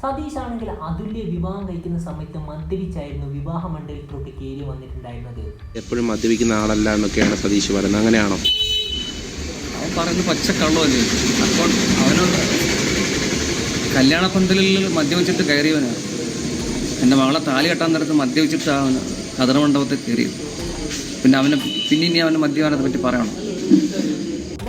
സതീഷ് ആണെങ്കിൽ അതുല്യ വിവാഹം കഴിക്കുന്ന സമയത്ത് മദ്യപിച്ചായിരുന്നു വിവാഹ മണ്ഡലത്തിലോട്ട് കയറി വന്നിട്ടുണ്ടായിരുന്നത്. എപ്പോഴും മദ്യപിക്കുന്ന ആളല്ല എന്നൊക്കെയാണ് സതീഷ് പറയുന്നത്. അങ്ങനെയാണോ? അവൻ പറയുന്നത് പച്ചക്കള്ളമല്ലേ അപ്പോൾ അവനോട് കല്യാണ പന്തലിൽ മദ്യവെച്ചിട്ട് കയറിയവനാണ് എന്റെ മകളെ താലി കെട്ടാൻ നേരത്ത് മദ്യവെച്ചിട്ട് അവന് കതിർ മണ്ഡപത്തിൽ കയറിയത്. പിന്നെ അവനെ പിന്നെ ഇനി അവന്റെ മദ്യപാനത്തെ പറ്റി പറയണം.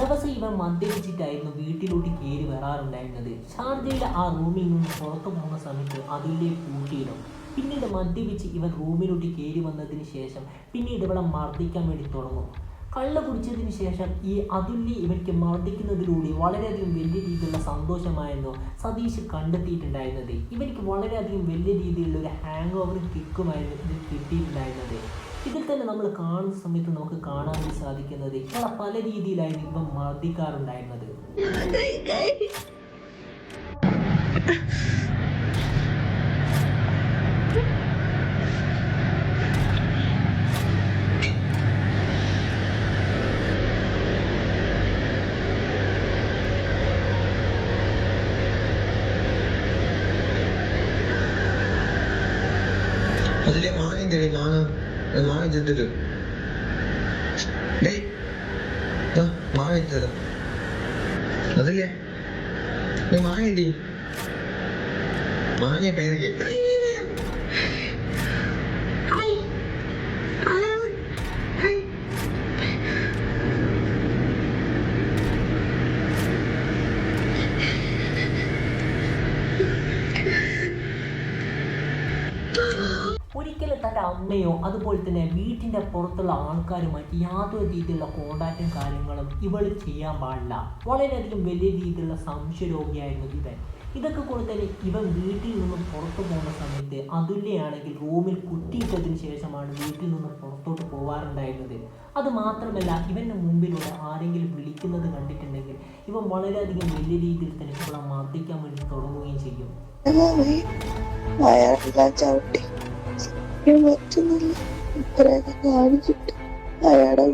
ദിവസം ഇവൻ മദ്യപിച്ചിട്ടായിരുന്നു വീട്ടിലോട്ട് കയറി വരാറുണ്ടായിരുന്നത്. ഷാർജയിലെ ആ റൂമിൽ നിന്ന് പുറത്തു പോകുന്ന സമയത്ത് അതിന്റെ പൂട്ടിയിടും പിന്നീട് മദ്യപിച്ച് ഇവൻ റൂമിലോട്ട് കയറി വന്നതിന് ശേഷം പിന്നീട് ഇവളെ മർദ്ദിക്കാൻ വേണ്ടി തുടങ്ങും. കള്ള കുടിച്ചതിന് ശേഷം ഈ അതുല്യ ഇവയ്ക്ക് മർദ്ദിക്കുന്നതിലൂടെ വളരെയധികം വലിയ രീതിയിലുള്ള സന്തോഷമായിരുന്നു സതീഷ് കണ്ടെത്തിയിട്ടുണ്ടായിരുന്നത്. ഇവർക്ക് വളരെയധികം വലിയ രീതിയിലുള്ള ഒരു ഹാങ് ഓവറും കിക്കുമായിരുന്നു ഇതിൽ കിട്ടിയിട്ടുണ്ടായിരുന്നത്. ഇതിൽ തന്നെ നമ്മൾ കാണുന്ന സമയത്ത് നമുക്ക് കാണാൻ സാധിക്കുന്നത് ഇവിടെ പല രീതിയിലായിരുന്നു ഇപ്പം മർദ്ദിക്കാറുണ്ടായിരുന്നത്. മാങ്ങ അതില്ലേ? മാങ്ങ ഇടി മാങ്ങ പേരയ്ക്ക് ഒരിക്കലും തന്റെ അമ്മയോ അതുപോലെ തന്നെ വീട്ടിന്റെ പുറത്തുള്ള ആൾക്കാരുമായിട്ട് യാതൊരു രീതിയിലുള്ള കോണ്ടാക്റ്റും കാര്യങ്ങളും ഇവൾ ചെയ്യാൻ പാടില്ല. വളരെയധികം വലിയ രീതിയിലുള്ള സംശയരോഗിയായിരുന്നു ഇവൻ. ഇതൊക്കെ കൂടെ തന്നെ ഇവൻ വീട്ടിൽ നിന്നും പുറത്തു പോകുന്ന സമയത്ത് അതുല്യയാണെങ്കിൽ റൂമിൽ കുത്തിയിട്ടതിന് ശേഷമാണ് വീട്ടിൽ നിന്നും പുറത്തോട്ട് പോകാറുണ്ടായിരുന്നത് അത് മാത്രമല്ല ഇവന്റെ മുമ്പിലൂടെ ആരെങ്കിലും വിളിക്കുന്നത് കണ്ടിട്ടുണ്ടെങ്കിൽ ഇവൻ വളരെയധികം വലിയ രീതിയിൽ തന്നെ ഇവളെ മർദ്ദിക്കാൻ വേണ്ടി തുടങ്ങുകയും ചെയ്യും. സഹിക്കാൻ പറ്റുന്നില്ല ഇത്രയൊക്കെ കാണിച്ചിട്ട് അയാളെ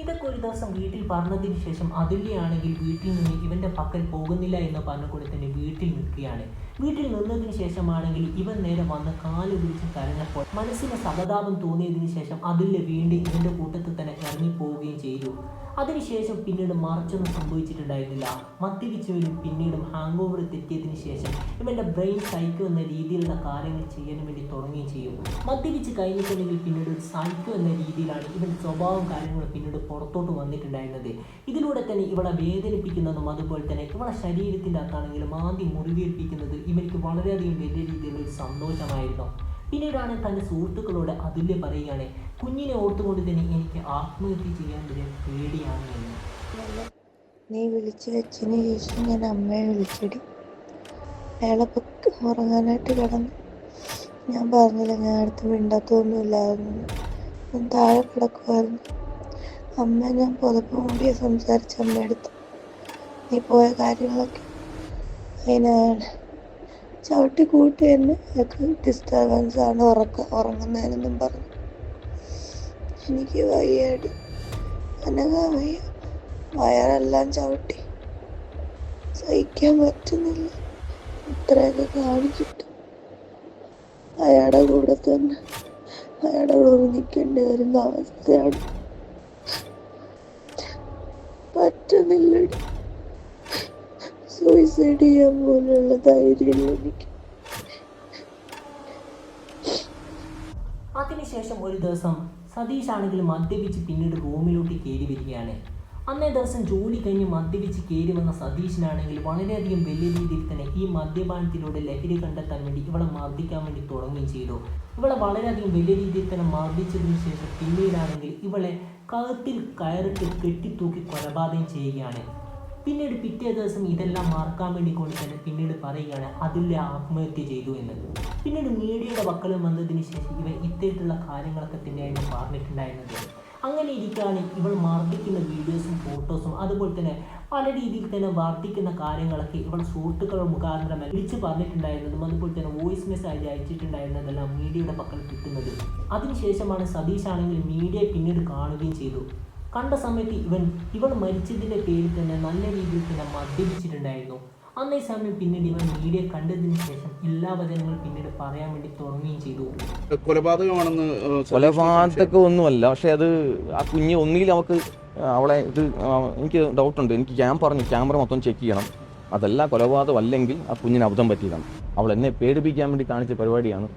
ഇതൊക്കെ ഒരു ദിവസം വീട്ടിൽ പറഞ്ഞതിന് ശേഷം അതുല്യാണെങ്കിൽ വീട്ടിൽ നിന്ന് ഇവന്റെ പക്കൽ പോകുന്നില്ല എന്ന് പറഞ്ഞുകൊണ്ട് തന്നെ വീട്ടിൽ നിൽക്കുകയാണ്. വീട്ടിൽ നിന്നതിന് ശേഷമാണെങ്കിൽ ഇവൻ നേരെ വന്ന് കാൽ പിടിച്ച് കരഞ്ഞപ്പോൾ മനസ്സിന് സഹതാപം തോന്നിയതിന് ശേഷം അതുല്യ വീണ്ടും ഇവന്റെ കൂട്ടത്തിൽ തന്നെ ഇറങ്ങിപ്പോവുകയും ചെയ്തു. അതിനുശേഷം പിന്നീട് മറിച്ചൊന്നും സംഭവിച്ചിട്ടുണ്ടായിരുന്നില്ല. മദ്യപിച്ചവരും പിന്നീടും ഹാങ് ഓവർ തെറ്റിയതിനു ശേഷം ഇവന്റെ ബ്രെയിൻ സൈക്കോ എന്ന രീതിയിലുള്ള കാര്യങ്ങൾ ചെയ്യാൻ വേണ്ടി തുടങ്ങുകയും ചെയ്യും. മദ്യപിച്ച് കഴിഞ്ഞിട്ടുണ്ടെങ്കിൽ പിന്നീട് ഒരു സൈക്കോ എന്ന രീതിയിലാണ് ഇവന്റെ സ്വഭാവം കാര്യങ്ങളും പിന്നീട് പുറത്തോട്ട് വന്നിട്ടുണ്ടായിരുന്നത്. ഇതിലൂടെ തന്നെ ഇവളെ വേദനിപ്പിക്കുന്നതും അതുപോലെ തന്നെ ഇവളെ ശരീരത്തിന്റെ അകത്താണെങ്കിലും ആദ്യം മുറിവേൽപ്പിക്കുന്നത് ഇവർക്ക് വളരെയധികം വലിയ രീതിയിലുള്ള സന്തോഷമായിരുന്നു. പിന്നീടാണ് തന്റെ സുഹൃത്തുക്കളോട് അതുല്യ പറയുകയാണ് കുഞ്ഞിനെ ഓർത്തുകൊണ്ട് തന്നെ എനിക്ക് ആത്മഹത്യ ചെയ്യാൻ ഒരു പേടിയാണ് എന്ന്. നീ വിളിച്ചു വെച്ചതിന് ശേഷം ഞാൻ അമ്മയെ വിളിച്ചിടി. അയാളെ ഉറങ്ങാനായിട്ട് കിടന്നു. ഞാൻ പറഞ്ഞില്ല ഞാൻ അടുത്ത് മിണ്ടാത്തൊന്നുമില്ലായിരുന്നു. ഞാൻ താഴെ കിടക്കുമായിരുന്നു അമ്മ ഞാൻ പുതപ്പ് മൂടിയ സംസാരിച്ച അമ്മയെടുത്ത് നീ പോയ കാര്യങ്ങളൊക്കെ അതിനാണ്. ചവിട്ടി കൂട്ടി തന്നെ ഒക്കെ ഡിസ്റ്റർബൻസ് ആണ് ഉറക്ക ഉറങ്ങുന്നതിനെന്നും പറഞ്ഞു. എനിക്ക് വയ്യാടി. അനങ്ങാൻ വയ്യ. വയറെല്ലാം ചവിട്ടി. സഹിക്കാൻ പറ്റുന്നില്ല. ഇത്രയൊക്കെ കാണിച്ചിട്ട്. അയാളുടെ കൂടെ തന്നെ. അയാളുടെ കൂടെ നിൽക്കേണ്ടി വരുന്ന അവസ്ഥയാണ്. പറ്റുന്നില്ലടി. സൂയിസൈഡ് ചെയ്യാൻ പോലുള്ള ധൈര്യമില്ല എനിക്ക്. അതിനുശേഷം ഒരു ദിവസം സതീഷ് ആണെങ്കിൽ മദ്യപിച്ച് പിന്നീട് റൂമിലോട്ട് കയറി വരികയാണ്. അന്നേ ദിവസം ജോലി കഴിഞ്ഞ് മദ്യപിച്ച് കയറി വന്ന സതീഷിനാണെങ്കിൽ വളരെയധികം വലിയ രീതിയിൽ തന്നെ ഈ മദ്യപാനത്തിലൂടെ ലഹരി കണ്ടെത്താൻ വേണ്ടി ഇവളെ മർദ്ദിക്കാൻ വേണ്ടി തുടങ്ങുകയും ചെയ്തു. ഇവളെ വളരെയധികം വലിയ രീതിയിൽ തന്നെ മർദ്ദിച്ചതിന് ശേഷം പിന്നീടാണെങ്കിൽ ഇവളെ കഴുത്തിൽ കയറിട്ട് കെട്ടിത്തൂക്കി കൊലപാതകം ചെയ്യുകയാണ്. പിന്നീട് പിറ്റേ ദിവസം ഇതെല്ലാം മറക്കാൻ വേണ്ടി കൊണ്ട് തന്നെ പിന്നീട് പറയുകയാണ് അതുല്യ ആത്മഹത്യ ചെയ്തു എന്ന് പിന്നീട് മീഡിയയുടെ പക്കലും വന്നതിന് ശേഷം ഇവ ഇത്തരത്തിലുള്ള കാര്യങ്ങളൊക്കെ തന്നെയായിരുന്നു പറഞ്ഞിട്ടുണ്ടായിരുന്നത്. അങ്ങനെ ഇരിക്കുകയാണ് ഇവൾ മർദ്ദിക്കുന്ന വീഡിയോസും ഫോട്ടോസും അതുപോലെ തന്നെ പല രീതിയിൽ തന്നെ വർദ്ധിക്കുന്ന കാര്യങ്ങളൊക്കെ ഇവൾ സുഹൃത്തുക്കൾ മുഖാന്തരം വിളിച്ച് പറഞ്ഞിട്ടുണ്ടായിരുന്നതും അതുപോലെ തന്നെ വോയിസ് മെസ്സേജ് അയച്ചിട്ടുണ്ടായിരുന്നതെല്ലാം മീഡിയയുടെ പക്കൽ കിട്ടുന്നത്. അതിനുശേഷമാണ് സതീഷ് ആണെങ്കിൽ മീഡിയ പിന്നീട് കാണുകയും ചെയ്തു. കണ്ട സമയത്ത് ഇവൻ ഇവൾ മരിച്ചതിന്റെ പേരിൽ തന്നെ നല്ല രീതിയിൽ തന്നെ മദ്യപിച്ചിട്ടുണ്ടായിരുന്നു. അന്ന് ഈ സമയം പിന്നീട് ഇവൻ മീഡിയ കണ്ടതിന് ശേഷം എല്ലാ വചനങ്ങളും പിന്നീട് പറയാൻ വേണ്ടി തുടങ്ങുകയും ചെയ്തു. കൊലപാതകമാണെന്ന് കൊലപാതക ഒന്നുമല്ല പക്ഷെ അത് ആ കുഞ്ഞ് ഒന്നുകിൽ നമുക്ക് അവളെ ഇത് എനിക്ക് ഡൗട്ടുണ്ട്. എനിക്ക് ഞാൻ പറഞ്ഞു ക്യാമറ മൊത്തം ചെക്ക് ചെയ്യണം. അതെല്ലാം കൊലപാതകം അല്ലെങ്കിൽ ആ കുഞ്ഞിന് അബദ്ധം പറ്റിയതാണ്. അവൾ എന്നെ പേടിപ്പിക്കാൻ വേണ്ടി കാണിച്ച പരിപാടിയാണ്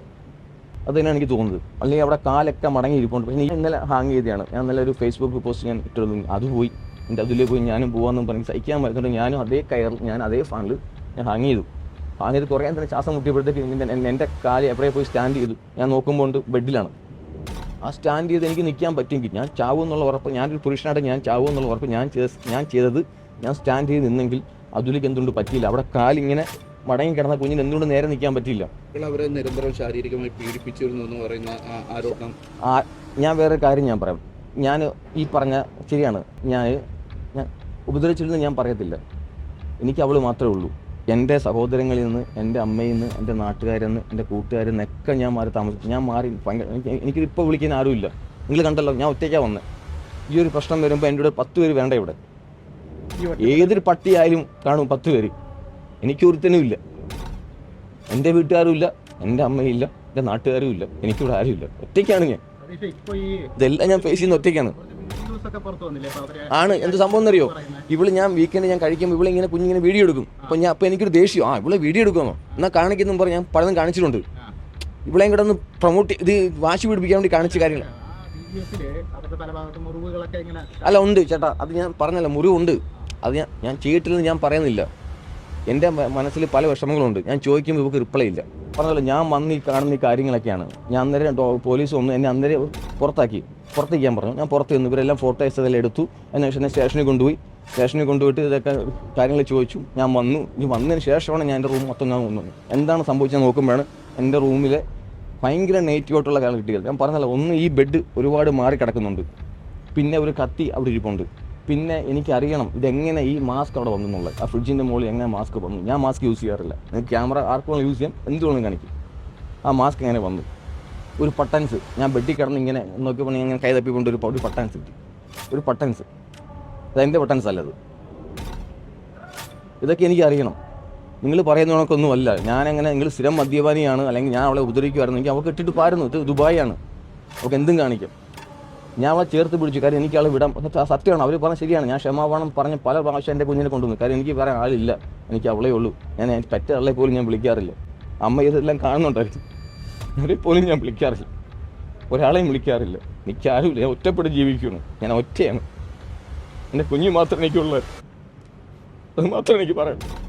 അത് തന്നെയാണ് എനിക്ക് തോന്നുന്നത്. അല്ലെങ്കിൽ അവിടെ കാലൊക്കെ മടങ്ങി ഇരിപ്പുണ്ട് ഞാൻ ഇന്നലെ ഹാങ് ചെയ്തതാണ്. ഞാൻ ഇന്നലെ ഒരു ഫേസ്ബുക്ക് പോസ്റ്റ് ഞാൻ ഇട്ടിരുന്നു. അത് പോയി. എന്റെ അതിലേക്ക് പോയി ഞാനും പോകാമെന്നും പറഞ്ഞ് സഹിക്കാൻ പറ്റുന്നുണ്ട് ഞാനും അതേ കയറിൽ ഞാൻ അതേ ഫാനിൽ ഞാൻ ഹാങ് ചെയ്തു. ഹാങ് ചെയ്ത് കുറേ തന്നെ ശ്വാസം മുട്ടിയപ്പോഴത്തേക്ക് എന്റെ കാൽ എവിടെ പോയി സ്റ്റാൻഡ് ചെയ്തു. ഞാൻ നോക്കുമ്പോൾ ഉണ്ട് ബെഡിലാണ്. ആ സ്റ്റാൻഡ് ചെയ്ത് എനിക്ക് നിൽക്കാൻ പറ്റുമെങ്കിൽ ഞാൻ ചാവും എന്നുള്ള ഉറപ്പ് ഞാനൊരു പുരുഷനായിട്ട് ഞാൻ ചാവും എന്നുള്ള ഉറപ്പ് ഞാൻ ചെയ്ത ഞാൻ ചെയ്തത് ഞാൻ സ്റ്റാൻഡ് ചെയ്ത് നിന്നെങ്കിൽ അതിലേക്ക് എന്തുകൊണ്ട് പറ്റിയില്ല. അവിടെ കാലിങ്ങനെ മടങ്ങി കിടന്ന കുഞ്ഞിന് എന്തുകൊണ്ട് നേരെ നിൽക്കാൻ പറ്റില്ല അവരെ നിരന്തരം ശാരീരികമായി പീഡിപ്പിച്ചിരുന്നു എന്ന് പറയുന്ന ആ- ആരോപണം. ഞാൻ വേറെ കാര്യം ഞാൻ പറയാം. ഞാൻ ഈ പറഞ്ഞ ശരിയാണ്. ഞാൻ ഞാൻ ഉപദ്രവിച്ചിരുന്നു ഞാൻ പറയത്തില്ല. എനിക്ക് അവൾ മാത്രമേ ഉള്ളൂ. എന്റെ സഹോദരങ്ങളിൽ നിന്ന് എന്റെ അമ്മയിൽ നിന്ന് എന്റെ നാട്ടുകാരിൽ നിന്ന് എന്റെ കൂട്ടുകാരിൽ നിന്നൊക്കെ ഞാൻ മാറി താമസിച്ചു ഞാൻ മാറി ഭയങ്കര എനിക്ക് എനിക്കിപ്പോൾ വിളിക്കാൻ ആരുമില്ല. നിങ്ങൾ കണ്ടല്ലോ ഞാൻ ഒറ്റയ്ക്കാണ് വന്നത് ഈ ഒരു പ്രശ്നം വരുമ്പോൾ എന്റെ കൂടെ പത്ത് പേര് വേണ്ട ഇവിടെ. ഏതൊരു പട്ടിയായാലും കാണും പത്ത് പേര്. എനിക്ക് ഒരുത്തനും ഇല്ല. എന്റെ വീട്ടുകാരും ഇല്ല എന്റെ അമ്മയില്ല എന്റെ നാട്ടുകാരും ഇല്ല എനിക്കിവിടെ ആരും ഇല്ല. ഒറ്റയ്ക്കാണ് ഞാൻ. ഇതെല്ലാം ഞാൻ ഫേസ് ചെയ്യുന്ന ഒറ്റയ്ക്കാണ്. ആണ്. എന്ത് സംഭവം എന്നറിയോ? ഇവൾ ഞാൻ വീക്കെൻഡ് ഞാൻ കഴിക്കുമ്പോൾ ഇവിടെ ഇങ്ങനെ കുഞ്ഞിങ്ങനെ വീഡിയോ എടുക്കും. അപ്പോൾ ഞാൻ അപ്പോൾ എനിക്കൊരു ദേഷ്യം. ആ ഇവിടെ വീഡിയോ എടുക്കുമോ എന്നാൽ കാണിക്കുന്നു പറഞ്ഞ് ഞാൻ പലതും കാണിച്ചിട്ടുണ്ട്. ഇവിടെ കൂടെ ഒന്ന് പ്രൊമോട്ട് ഇത് വാശി പിടിപ്പിക്കാൻ വേണ്ടി കാണിച്ച കാര്യങ്ങൾ അല്ല ഉണ്ട് ചേട്ടാ. അത് ഞാൻ പറഞ്ഞല്ല മുറിവുണ്ട്. അത് ഞാൻ ഞാൻ ചെയ്തിട്ടില്ലെന്ന് ഞാൻ പറയുന്നില്ല. എന്റെ മനസ്സിൽ പല വിഷമങ്ങളുണ്ട്. ഞാൻ ചോദിക്കുമ്പോൾ ഇവർക്ക് റിപ്ലൈ ഇല്ല. പറഞ്ഞല്ലോ ഞാൻ വന്ന് ഈ കാണുന്ന ഈ കാര്യങ്ങളൊക്കെയാണ്. ഞാൻ അന്നേരം പോലീസ് വന്നു എന്നെ അന്നേരം പുറത്താക്കി. പുറത്തേക്ക് ഞാൻ പറഞ്ഞു. ഞാൻ പുറത്ത് നിന്ന് ഇവരെല്ലാം ഫോട്ടോസ് അതെല്ലാം എടുത്തു. അതിനുശേഷം എന്നെ സ്റ്റേഷനിൽ കൊണ്ടുപോയി. സ്റ്റേഷനിൽ കൊണ്ടുപോയിട്ട് ഇതൊക്കെ കാര്യങ്ങൾ ചോദിച്ചു. ഞാൻ വന്നു. ഇനി വന്നതിന് ശേഷമാണ് ഞാൻ എന്റെ റൂം മൊത്തം ഞാൻ വന്നത് എന്താണ് സംഭവിച്ചത് നോക്കുമ്പോഴാണ് എന്റെ റൂമിലെ ഭയങ്കര നെഗറ്റീവായിട്ടുള്ള കാര്യങ്ങൾ കാര്യം കിട്ടിയത്. ഞാൻ പറഞ്ഞല്ലോ ഒന്ന് ഈ ബെഡ് ഒരുപാട് മാറി കിടക്കുന്നുണ്ട് പിന്നെ ഒരു കത്തി അവിടെ ഇരിപ്പുണ്ട്. പിന്നെ എനിക്കറിയണം ഇതെങ്ങനെ ഈ മാസ്ക് അവിടെ വന്നു എന്നുള്ളത്. ആ ഫ്രിഡ്ജിന്റെ മുകളിൽ എങ്ങനെ മാസ്ക് വന്നു? ഞാൻ മാസ്ക് യൂസ് ചെയ്യാറില്ല. നിങ്ങൾക്ക് ക്യാമറ ആർക്കും യൂസ് ചെയ്യാം. എന്തുകൊണ്ടും കാണിക്കും. ആ മാസ്ക് എങ്ങനെ വന്നു? ഒരു പട്ടൻസ് ഞാൻ ബെഡിൽ കിടന്ന് ഇങ്ങനെ നോക്കിയപ്പോൾ ഇങ്ങനെ കൈ തപ്പിക്കൊണ്ട് ഒരു ഒരു പട്ടൻസ് കിട്ടി ഒരു പട്ടൻസ് അതെന്റെ പട്ടൻസ് അല്ലത് ഇതൊക്കെ എനിക്ക് അറിയണം. നിങ്ങൾ പറയുന്ന അല്ല. ഞാനങ്ങനെ നിങ്ങൾ സ്ഥിരം മദ്യപാനിയാണ് അല്ലെങ്കിൽ ഞാൻ അവളെ ഉപദ്രവിക്കുമായിരുന്നെങ്കിൽ അവൾക്ക് ഇട്ടിട്ട് പാരുന്നു. ഇത് ദുബായാണ് അവൾക്ക് എന്തും കാണിക്കാം. ഞാൻ അവളെ ചേർത്ത് പിടിച്ചു. കാര്യം എനിക്ക് അവളെ വിടാൻ ആ സത്യമാണ്. അവർ പറഞ്ഞ ശരിയാണ്. ഞാൻ ക്ഷമാപണം പറഞ്ഞ് പല പ്രാവശ്യം എന്റെ കുഞ്ഞിനെ കൊണ്ടുവന്നു. കാര്യം എനിക്ക് പറയാൻ ആളില്ല. എനിക്ക് അവളേ ഉള്ളൂ. ഞാൻ പറ്റ ആളെ പോലും ഞാൻ വിളിക്കാറില്ല. അമ്മ ഇതെല്ലാം കാണുന്നുണ്ടായിരുന്നു. അവരെ പോലും ഞാൻ വിളിക്കാറില്ല. ഒരാളെയും വിളിക്കാറില്ല. എനിക്ക് ആരുമില്ല ഞാൻ ഒറ്റപ്പെട്ട് ജീവിക്കുന്നു. ഞാൻ ഒറ്റയാണ്. എന്റെ കുഞ്ഞു മാത്രം എനിക്കുള്ളത്. അത് മാത്രം എനിക്ക് പറയാം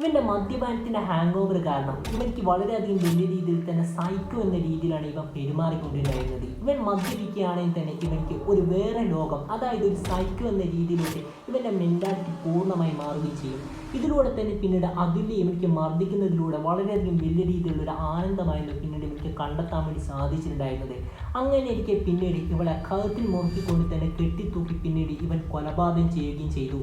ഇവന്റെ മദ്യപാനത്തിന്റെ ഹാങ് ഓവർ കാരണം ഇവനിക്ക് വളരെയധികം വലിയ രീതിയിൽ തന്നെ സൈക്കോ എന്ന രീതിയിലാണ് ഇവൻ പെരുമാറിക്കൊണ്ടിരുന്നത്. ഇവൻ മദ്യപിക്കുകയാണെങ്കിൽ തന്നെ ഇവനിക്ക് ഒരു വേറെ ലോകം അതായത് ഒരു സൈക്കോ എന്ന രീതിയിലൂടെ ഇവന്റെ മെന്റാലിറ്റി പൂർണമായി മാറുകയും ചെയ്യും. ഇതിലൂടെ തന്നെ പിന്നീട് അതിലെ ഇവനിക്ക് മർദ്ദിക്കുന്നതിലൂടെ വളരെയധികം വലിയ രീതിയിലുള്ള ഒരു ആനന്ദമായിരുന്നു പിന്നീട് ഇവനിക്ക് കണ്ടെത്താൻ വേണ്ടി സാധിച്ചിട്ടുണ്ടായിരുന്നത്. അങ്ങനെ ഇരിക്കെ പിന്നീട് ഇവളെ കഴുത്തിൽ മുറുക്കിക്കൊണ്ട് തന്നെ കെട്ടിത്തൂക്കി പിന്നീട് ഇവൻ കൊലപാതകം ചെയ്യുകയും ചെയ്തു.